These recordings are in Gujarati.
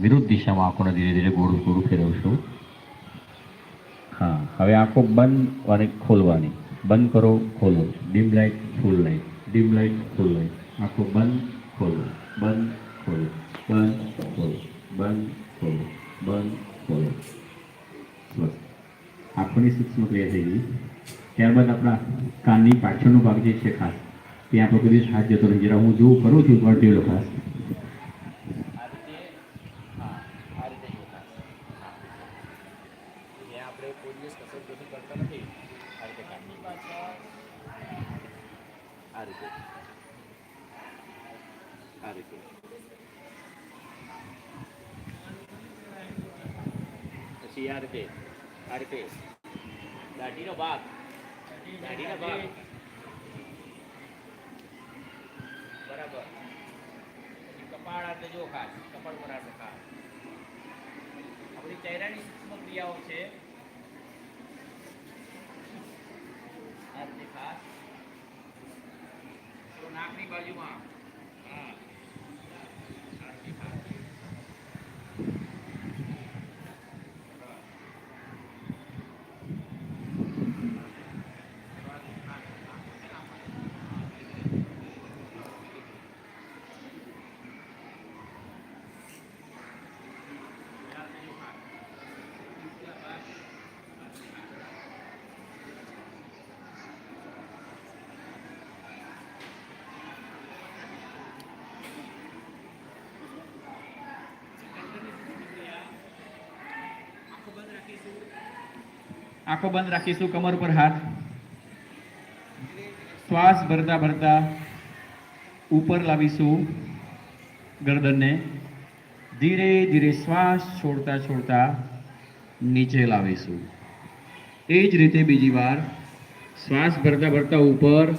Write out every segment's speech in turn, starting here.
વિરુદ્ધ દિશામાં આંખોને ધીરે ધીરે ગોળું ગોળું ફેરવશું. હા, હવે આંખો બંધ અને ખોલવાની. બંધ કરો, ખોલો. Dim light full light dim light full light આંખો બંધ, ખોલો. બંધ ખોલો. બંધ ખોલો. બંધ ખોલો. બંધ, ખોલો. બસ. આંખોની સૂક્ષ્મ ક્રિયા થઈ ગઈ. ત્યારબાદ આપણા કાનની પાછળનો ભાગ જે છે ખાસ ત્યાં આપણે કોઈ દિવસ હાથ જતો નથી. જરા હું જોઉં કરું છું પણ લો ખાસ. આપણે કોઈ દિવસ કસરત નથી કરતા નથી. આ રીતે પાછળ આ રીતે. આ રીતે. પછી આ રીતે. આ રીતે. દાઢીનો ભાગ. દાઢીનો ભાગ. બરાબર. કપાળ આટલે જો ખાસ. કપાળ પર આપણે ખાસ આપણી ચહેરાની સૂક્ષ્મ ક્રિયાઓ છે આ રીતે ખાસ તો નાકની બાજુમાં આંખો બંધ રાખીશું, કમર પર હાથ. શ્વાસ ભરતા ભરતા ઉપર લાવીશું ગરદનને. ધીરે ધીરે શ્વાસ છોડતા છોડતા નીચે લાવીશું. એ જ રીતે બીજી વાર શ્વાસ ભરતા ભરતા ઉપર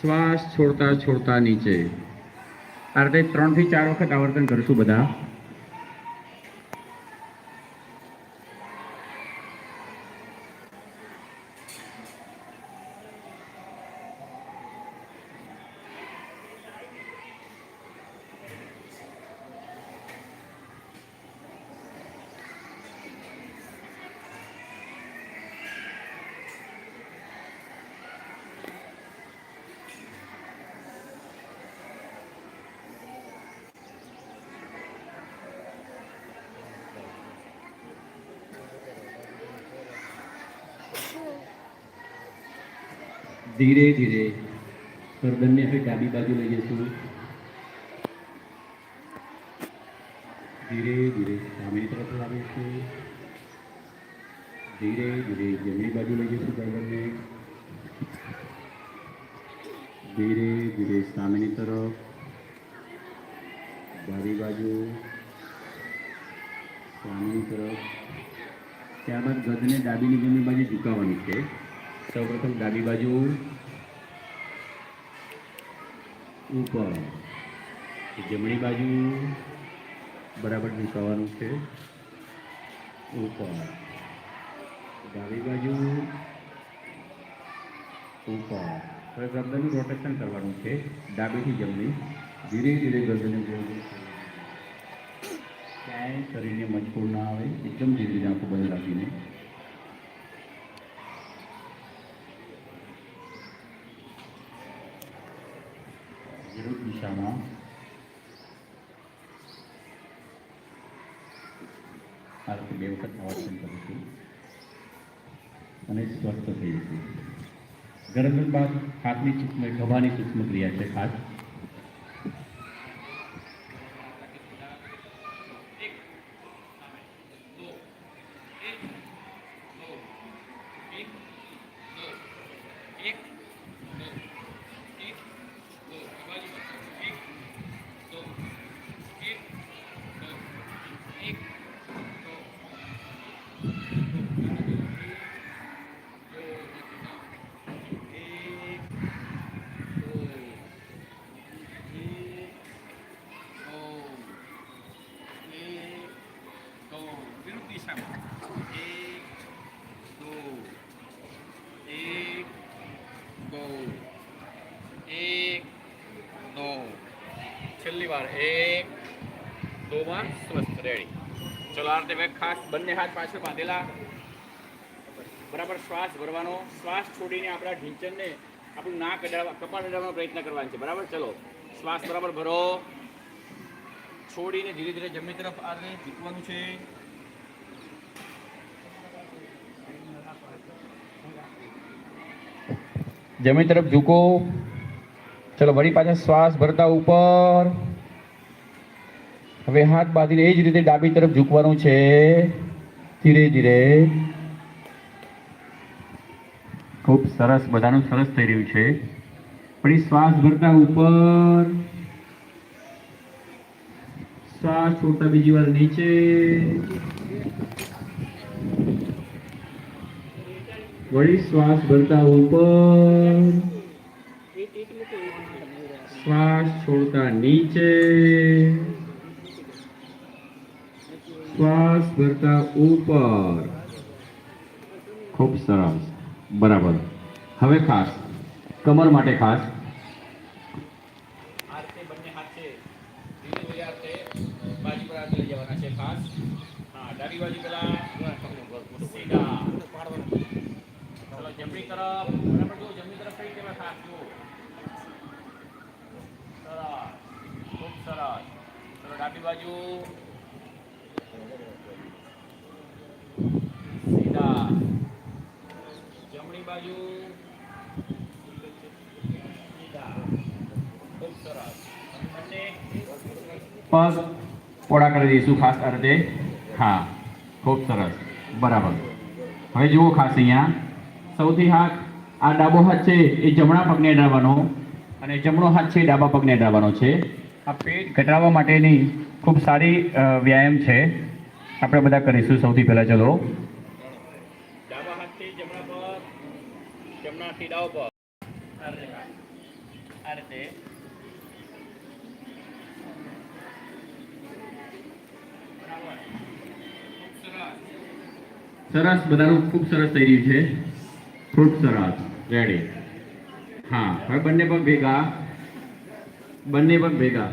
શ્વાસ છોડતા છોડતા નીચે. આ રીતે ત્રણથી ચાર વખત આવર્તન કરશું બધા. ધીરે ધીરે ગરદનને હવે ડાબી બાજુ લઈ જઈશું ધીરે ધીરે સામેની તરફ લાવીશું ધીરે ધીરે જમણી બાજુ લઈ જઈશું ગરદનને ધીરે ધીરે સામેની તરફ ડાબી બાજુ સામેની તરફ ત્યારબાદ ગદને ડાબીની જમણી બાજુ ઝુકાવવાની છે સૌપ્રથમ ડાબી બાજુ ઉપર. જમણી બાજુ બરાબર ઝુકાવવાનું છે. ઉપર. ડાબી બાજુ ઉપર. હવે ગરદનનું રોટેશન કરવાનું છે. ડાબીથી જમણી. ધીરે ધીરે ફેરવવાનું. ક્યાંય શરીરને મજબૂર ના આવે, એકદમ ધીરે ધીરે આંખો બંધ રાખીને વિરુદ્ધ દિશામાં આ રીતે બે વખત આવર્તન કરીશું અને સ્વસ્થ થઈ જશે. ગરદન બાદ હાથની સૂક્ષ્મ ગભાની સૂક્ષ્મ ક્રિયા છે ખાસ વિરુદ્ધ દિશામાં એક દો એક દો છેલ્લી એક આત્મા સ્વસ્થ રેડી ચલો આ રીતે ખાસ બંને હાથ પાછળ બાંધેલા બરાબર શ્વાસ ભરવાનો શ્વાસ છોડીને આપણા ઢીંચનને આપણું નાક અડાડવા કપાળ અડાડવાનો પ્રયત્ન કરવાનો છે બરાબર ચલો શ્વાસ બરાબર ભરો છોડીને ધીરે ધીરે જમણી તરફ આ રીતે ઝૂકવાનું છે જમીન તરફ ઝૂકો ચલો વળી પાછા શ્વાસ ભરતા ઉપર હવે હાથ બાંધીને એ જ રીતે ડાબી તરફ ઝૂકવાનું છે. ધીરે ધીરે. ખૂબ સરસ, બધાનું સરસ થઈ રહ્યું છે. વળી શ્વાસ ભરતા ઉપર. શ્વાસ છોડતા બીજી વાર નીચે. વળી શ્વાસ ભરતા ઉપર. શ્વાસ છોડતા નીચે. શ્વાસ ભરતા ઉપર ખૂબ સરસ બરાબર હવે ખાસ કમર માટે ખાસ આ રીતે બંને હાથ છે ધીરે ધીરે આ રીતે બાજુ પર હાથ લઈ જવાના છે ખાસ હા ડાબી બાજુ પેલા સીધા ચલો જમણી તરફ બરાબર જો જમણી તરફ કઈ કેવા ખાસ જો સરસ ખૂબ સરસ ચલો ડાબી બાજુ સીધા જમણી બાજુ સીધા ખૂબ સરસ બંને પગ પોળા કરી દઈશું ખાસ અર્ધે હા, ખૂબ સરસ. બરાબર. હવે જુઓ ખાસ અહીંયા. સૌથી હાથ આ ડાબો હાથ છે એ જમણા પગને અડાવવાનો અને જમણો હાથ છે ડાબા પગને અડાવવાનો છે. આ પેટ ઘટાડવા માટેની ખૂબ સારી વ્યાયામ છે. આપણે બધા કરીશું સૌથી પહેલાં, ચલો. ડાબા હાથથી જમણા પગ જમણા ડાબા પર આ રીતે ખાસ. આ રીતે બરાબર. ખૂબ સરસ. બધાનું ખૂબ સરસ થઈ રહ્યું છે. ખૂબ સરસ. રેડી હા, હવે બંને પગ ભેગા. બંને પગ ભેગા.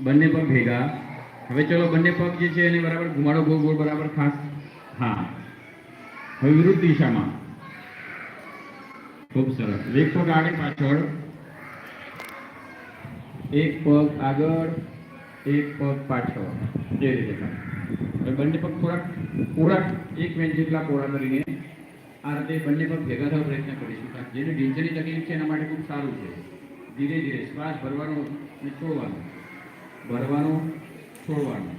બંને પગ ભેગા. હવે ચલો બંને પગ જે છે એને બરાબર ઘુમાડો ગોળ ગોળ બરાબર ખાસ. હા. હવે વિરુદ્ધ દિશામાં. ખૂબ સરસ. એક પગ આગળ પાછળ. એક પગ આગળ. એક પગ પાછળ. એ રીતે બંને પગ થોડાક થોડાક એક બેન્ચ જેટલા પોળા કરીને આ રીતે બંને પગ ભેગા થવા પ્રયત્ન કરીશું. જેને ઢીંચની તકલીફ છે એના માટે ખૂબ સારું છે. ધીરે ધીરે શ્વાસ ભરવાનો અને છોડવાનો. ભરવાનો, છોડવાનો.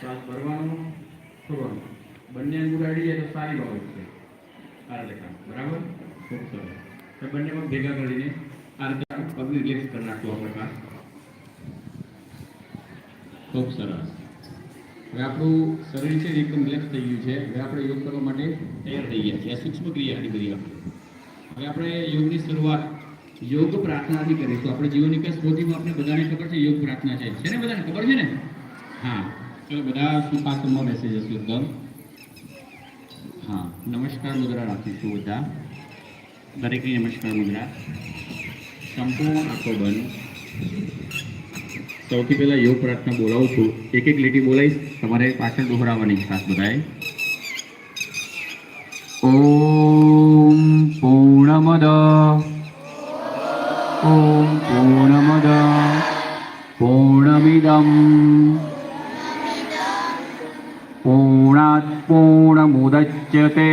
શ્વાસ ભરવાનો, છોડવાનો. બંને અંગુડાડી એ તો સારી બાબત છે. આ રીતે કામ. બરાબર? ખૂબ સરસ. તો બંને પગ ભેગા કરીને આ રીતે પગ રિલેક્સ કરી નાખવું આપણે કામ. ખૂબ સરસ. હવે આપણું શરીર છે એકદમ રિલેક્સ થઈ ગયું છે. હવે આપણે યોગ કરવા માટે તૈયાર થઈ ગયા છીએ. આ સૂક્ષ્મ ક્રિયા આટલી બધી આપણે. હવે આપણે યોગની શરૂઆત યોગ પ્રાર્થનાથી કરીશું. આપણે જીવન વિકાસ પોથીમાં આપણે બધાને ખબર છે? યોગ પ્રાર્થના છે. છે ને બધાને? ખબર છે ને? હા. ચલો, બધા સુખાસનમાં મેસેજ હશે એકદમ. હા. નમસ્કાર મુદ્રા રાખીશું બધા. દરેકને નમસ્કાર મુદ્રા. સંપૂર્ણ આંખો બંધ. સૌથી પહેલા યોગ પ્રાર્થના બોલાવું છું. એક એક લીટી બોલાવીશ. તમારે પાછળ દોહરાવવાની ખાસ બધાએ. ઓમ પૂર્ણમદ. ઓમ પૂર્ણમદ. પૂર્ણમિદમ. પૂર્ણાત પૂર્ણમુદચ્યતે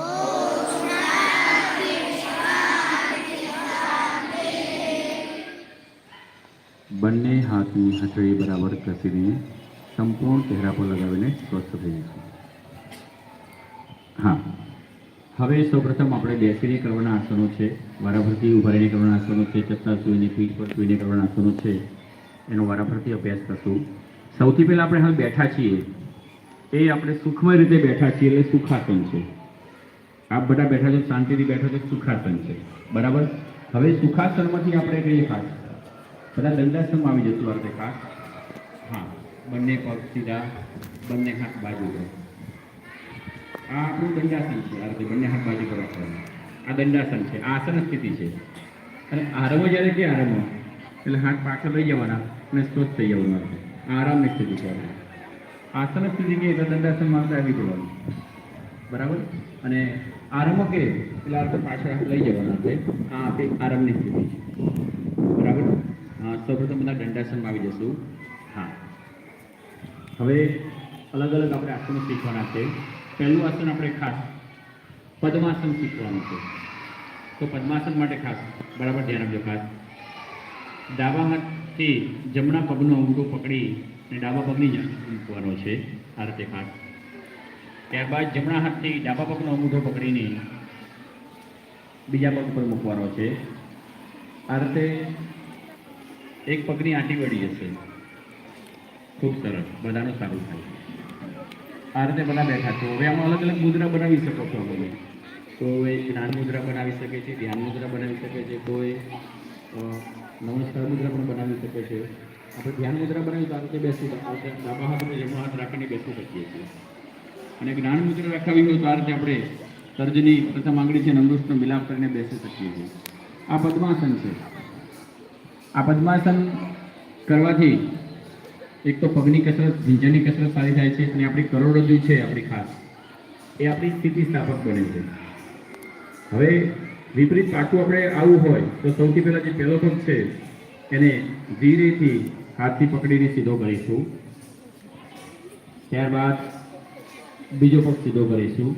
બંને હાથની હથેળી બરાબર ઘસીને સંપૂર્ણ ચહેરા પર લગાવીને સ્વસ્થ થઈ જશે. હા. હવે સૌપ્રથમ આપણે બેસીને કરવાના આસનો છે, વારાફરતી ઊભા રહીને કરવાના આસનો છે ચત્તા સૂઈને, પીઠ પર સૂઈને કરવાના આસનો છે, એનો વારાફરતી અભ્યાસ કરશું. સૌથી પહેલાં આપણે હાલ બેઠા છીએ. એ આપણે સુખમય રીતે બેઠા છીએ એટલે સુખાસન છે. આપ બધા બેઠા છો, શાંતિથી બેઠા છો, સુખાસન છે. બરાબર? હવે સુખાસનમાંથી આપણે કહીએ ખાસ બધા દંડાસનમાં આવી આ રીતે ખાસ. હા, બંને પગ સીધા, બંને હાથ બાજુ કરો આ આપણું દંડાસન છે, આ બંને હાથ બાજુ કરો આ દંડાસન છે, આ આસન સ્થિતિ છે. અને આરંભ જ્યારે કે આરંભ? એટલે હાથ પાછળ લઈ જવાના અને સ્વસ્થ થઈ જવાનું આ આરામની સ્થિતિ છે આસન સ્થિતિ કે એટલે દંડાસનમાં આપણે આવી જવાનું. બરાબર? અને આરામો કે એટલે આપણે પાછળ લઈ જવાના છે. આ આપણી આરામની સ્થિતિ છે. સૌપ્રથમ બધા દંડાસનમાં આવી જશું. હા. હવે અલગ અલગ આપણે આસનો શીખવાના છે. પહેલું આસન આપણે ખાસ પદ્માસન શીખવાનું છે. તો પદ્માસન માટે ખાસ બરાબર ધ્યાન આપજો ખાસ. ડાબા હાથથી જમણા પગનો અંગૂઠો પકડી અને ડાબા પગની મૂકવાનો છે. આ રીતે ખાસ. ત્યારબાદ જમણા હાથથી ડાબા પગનો અંગૂઠો પકડીને બીજા પગ પર મૂકવાનો છે. આ રીતે એક પગની આંટી વળી જશે. ખૂબ સરસ. બધાનું સારું થાય. આ રીતે બધા બેઠા છો. હવે આમાં અલગ અલગ મુદ્રા બનાવી શકો છો તમે. કોઈ જ્ઞાન મુદ્રા બનાવી શકે છે, ધ્યાન મુદ્રા બનાવી શકે છે, કોઈ નમસ્કાર મુદ્રા પણ બનાવી શકે છે. આપણે ધ્યાન મુદ્રા બનાવી તો આ રીતે બેસી આપણે ડાબા હાથ અને જમણા હાથ રાખીને બેસી શકીએ છીએ. અને જ્ઞાન મુદ્રા રાખાવી હોય તો આ રીતે આપણે તર્જની પ્રથમ આંગળી છે નંદુષનો મિલાપ કરીને બેસી શકીએ છીએ. આ પદ્માસન છે. આ પદ્માસન કરવાથી એક તો પગની કસરત ભીંજાની કસરત સારી થાય છે અને આપણી કરોડરજ્જુ છે આપણી ખાસ. એ આપણી સ્થિતિ સ્થાપક બને છે. હવે વિપરીત પાછું આપણે આવવું હોય તો સૌથી પહેલાં જે પહેલો પગ છે, એને ધીરેથી હાથથી પકડીને સીધો કરીશું. ત્યારબાદ બીજો પગ સીધો કરીશું.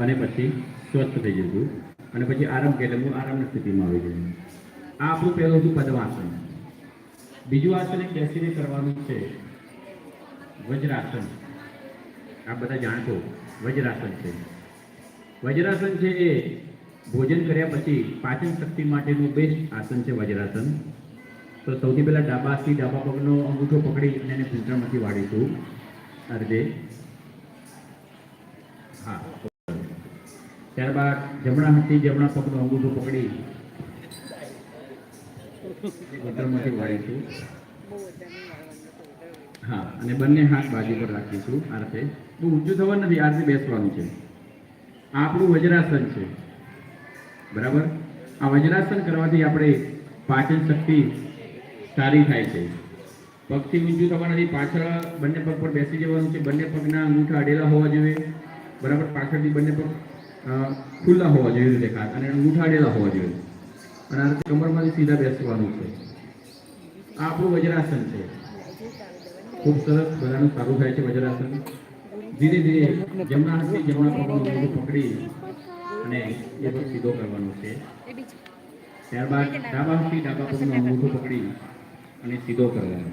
અને પછી સ્વસ્થ થઈ જશું અને પછી આરામ, એટલે આરામની સ્થિતિમાં આવી જઈશ. આ આપણું પહેલું હતું પદ્માસન બીજું આસન એક બેસીને કરવાનું છે. વજ્રાસન. આ બધા જાણશો, વજ્રાસન છે. વજ્રાસન છે એ ભોજન કર્યા પછી પાચન શક્તિ માટેનું બેસ્ટ આસન છે વજ્રાસન. તો સૌથી પહેલા ડાબા હાથથી ડાબા પગનો અંગૂઠો પકડી અને એને ઘૂંટણમાંથી વાળીશું. આ રીતે હા. ત્યારબાદ જમણા હાથથી જમણા પગનો અંગૂઠો પકડી વાળીશું હા અને બંને હાથ બાજુ પર રાખીશું આ રીતે. બહુ ઊંચું થવાનું નથી આ રીતે બેસવાનું છે. આ આપણું વજ્રાસન છે. બરાબર? આ વજ્રાસન કરવાથી આપણે પાચન શક્તિ સારી થાય છે. પગથી ઊંચું થવાનાથી પાછળ બંને પગ પર બેસી જવાનું છે. બંને પગના અંગૂઠા અડેલા હોવા જોઈએ. બરાબર? પાછળથી બંને પગ ખુલ્લા હોવા જોઈએ દેખાત અને અંગૂઠા અડેલા હોવા જોઈએ. અને આ કમરમાંથી સીધા બેસવાનું છે. આ આપણું વજ્રાસન છે. ખૂબ સરસ બધાનું સારું થાય છે વજ્રાસન. ધીરે ધીરે જમણા હાથથી જમણા પગનું પકડી અને એ પણ સીધો કરવાનો છે. ત્યારબાદ ડાબા હાથથી ડાબા પગનું અંગૂઠું પકડી અને સીધો કરવાનો.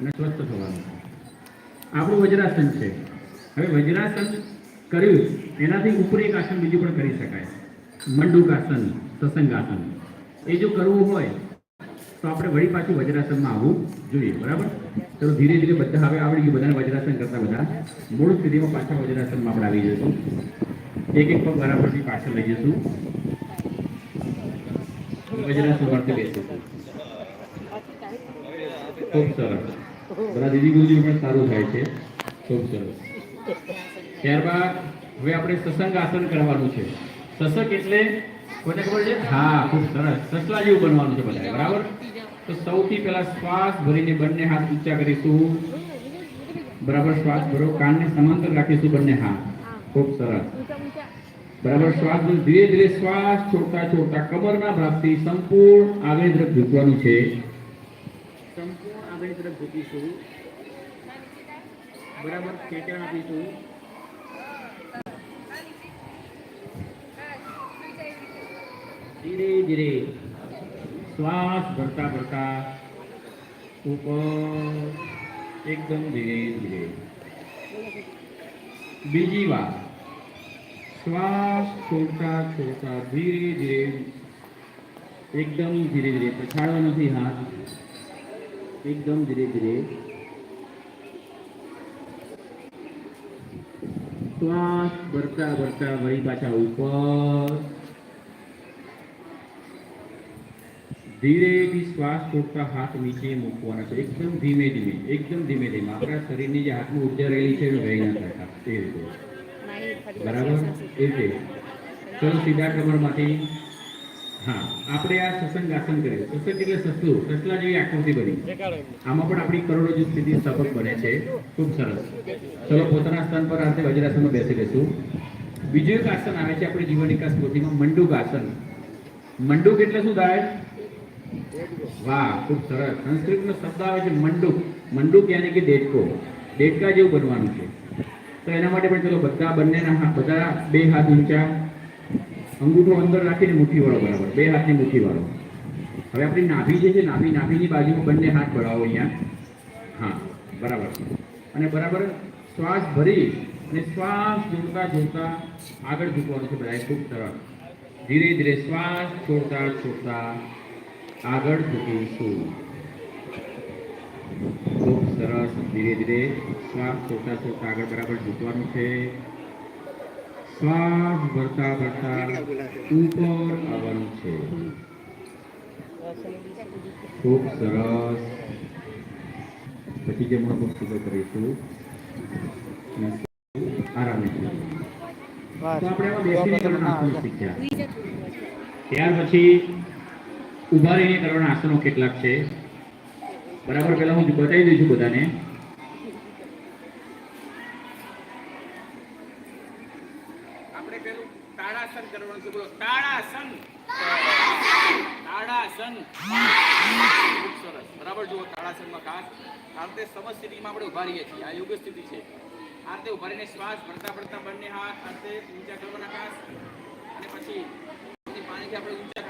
અને સ્વસ્થ થવાનું. આપણું વજ્રાસન છે. હવે વજ્રાસન કર્યું, એનાથી ઉપર એક આસન બીજું પણ કરી શકાય. મંડુકાસન. સસંગાસન એ જો કરવું હોય, તો આપણે વળી પાછું વજ્રાસનમાં આવવું જોઈએ, બરાબર? ચલો, ધીરે ધીરે બધા હવે આવડી ગયું, બધાને વજ્રાસન કરતા બધા મૂળ સ્થિતિમાં પાછા વજ્રાસનમાં આપણે આવી જઈશું. એક એક પગ બરાબરથી પાછળ લઈ જઈશું. વજ્રાસન વર્તી બેસીશું. ખૂબ સરસ. બધા દીદી ગુરુજી પણ સારું થાય છે. ખૂબ સરસ. ત્યારબાદ હવે આપણે સત્સંગ આસન કરવાનું છે. સસક એટલે કોને ખબર છે? હા, ખૂબ સરસ. સસલા જેવું બનવાનું છે બધા બરાબર? તો સૌથી પહેલા શ્વાસ ભરીને બંને હાથ ઊંચા કરીશું. બરાબર, શ્વાસ ભરો, કાનને સમાંતર રાખીશું બંને હાથ. ખૂબ સરસ. બરાબર, શ્વાસ ધીરે ધીરે શ્વાસ છોડતા છોડતા કમરના ભાગથી સંપૂર્ણ આગળ તરફ ઝૂકવાનું છે. સંપૂર્ણ આગળ તરફ ઝૂકીશું. બરાબર, ખેંચાણ આપીશું. ધીરે ધીરે શ્વાસ ભરતા ભરતા ઉપર એકદમ ધીરે ધીરે બીજી વાર શ્વાસ છોડતા છોડતા ધીરે ધીરે એકદમ ધીરે ધીરે પછાડવા નથી હાથ એકદમ ધીરે ધીરે શ્વાસ ભરતા ભરતા વળી પાછા ઉપર ધીરેથી શ્વાસ છોડતા હાથ નીચે મૂકવાના છે. એકદમ ધીમે ધીમે એકદમ ધીમે ધીમે. આપણા શરીરની જે હાથમાં ઊર્જા રહેલી છે એ વહી ના થતા એ રીતે બરાબર? એ રીતે ચલો સીધા કમરમાંથી હા આપણે આ સત્સંગ આસન કરીએ સસંગ એટલે સસલું સસલા જેવી આકૃતિ બની. આમાં પણ આપણી કરોડરજ્જુ સ્થિતિ સ્થાપક બને છે. ખૂબ સરસ. ચલો પોતાના સ્થાન પર આ વજ્રાસનમાં બેસી લેશું બીજું એક આસન આવે છે આપણી જીવન વિકાસ પોથીમાં મંડુક આસન. મંડુક એટલે શું થાય? વાહ, ખૂબ સરસ. સંસ્કૃતનો શબ્દ આવે છે મંડુક મંડુક યાની કે દેડકો દેડકા જેવું બનવાનું છે. તો એના માટે પણ ચલો બધા બંનેના બધા બે હાથ ઊંચા. અંગૂઠો અંદર રાખીને મુઠ્ઠી વાળો બરાબર. બે હાથની મુઠ્ઠી વાળો હવે આપણી નાભી જે છે, નાભી, નાભીની બાજુમાં બંને હાથ બળાવો અહીંયા. હા, બરાબર. અને બરાબર શ્વાસ ભરી અને શ્વાસ જોડતા જોડતા આગળ ઝૂકવાનું છે બધાએ ખૂબ સરસ. ધીરે ધીરે શ્વાસ છોડતા છોડતા આગળ ઝૂકીશું ખૂબ સરસ, ધીરે ધીરે શ્વાસ છોટા છોટા આગળ બરાબર ઝૂકવાનું છે. શ્વાસ ભરતા ભરતા ઉપર આવવાનું છે. ખૂબ સરસ. પછી જમણો પગ સીધો કરીશું. આરામ તો આપણે બેસીને શીખ્યા. ત્યાર પછી ઊભા રહીને કરવાના આસનો કેટલાક છે. બરાબર પહેલા હું બતાવી દઉં છું બધાને. કરવાનું છે ખૂબ સરસ. બરાબર, જુઓ, તાળાસનમાં ખાસ. આ રીતે સમજ આપણે ઊભા છીએ. આ યોગ સ્થિતિ છે. આ રીતે ઊભા શ્વાસ ભરતા ભરતા બંને હાથ આ ઊંચા કરવાના ખાસ. અને પછી પાણીથી આપણે ઊંચા